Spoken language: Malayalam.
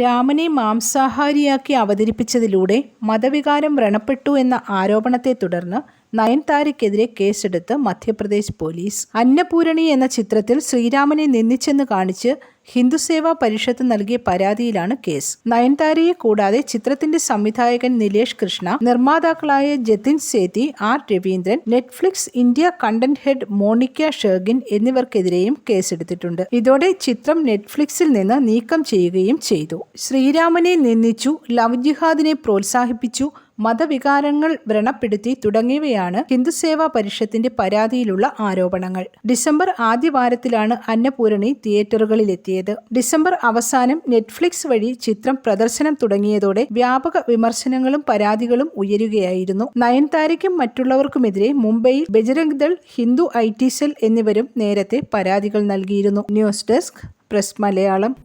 രാമനെ മാംസാഹാരിയാക്കി അവതരിപ്പിച്ചതിലൂടെ മതവികാരം വ്രണപ്പെട്ടു എന്ന ആരോപണത്തെ തുടർന്ന് നയൻതാരയ്ക്കെതിരെ കേസെടുത്ത് മധ്യപ്രദേശ് പോലീസ്. അന്നപൂരണി എന്ന ചിത്രത്തിൽ ശ്രീരാമനെ നിന്ദിച്ചെന്ന് കാണിച്ച് ഹിന്ദുസേവാ പരിഷത്ത് നൽകിയ പരാതിയിലാണ് കേസ്. നയൻതാരയെ കൂടാതെ ചിത്രത്തിന്റെ സംവിധായകൻ Nilesh Krishna നിർമ്മാതാക്കളായ Jatin Sethi R Ravindran Netflix India content head Monika Shergill എന്നിവർക്കെതിരെയും കേസെടുത്തിട്ടുണ്ട്. ഇതോടെ ചിത്രം നെറ്റ്ഫ്ലിക്സിൽ നിന്ന് നീക്കം ചെയ്യുകയും ചെയ്തു. ശ്രീരാമനെ നിന്ദിച്ചു ലവ് ജിഹാദിനെ പ്രോത്സാഹിപ്പിച്ചു മതവികാരങ്ങൾ വ്രണപ്പെടുത്തി തുടങ്ങിയവയാണ് ഹിന്ദുസേവാ പരിഷത്തിന്റെ പരാതിയിലുള്ള ആരോപണങ്ങൾ. ഡിസംബർ ആദ്യ വാരത്തിലാണ് അന്നപൂരണി തിയേറ്ററുകളിലെത്തിയത്. ഡിസംബർ അവസാനം നെറ്റ്ഫ്ലിക്സ് വഴി ചിത്രം പ്രദർശനം തുടങ്ങിയതോടെ വ്യാപക വിമർശനങ്ങളും പരാതികളും ഉയരുകയായിരുന്നു. നയൻതാരയ്ക്കും മറ്റുള്ളവർക്കുമെതിരെ മുംബൈയിൽ Bajrang Dal Hindu I T cell എന്നിവരും നേരത്തെ പരാതികൾ നൽകിയിരുന്നു. News desk press Malayalam.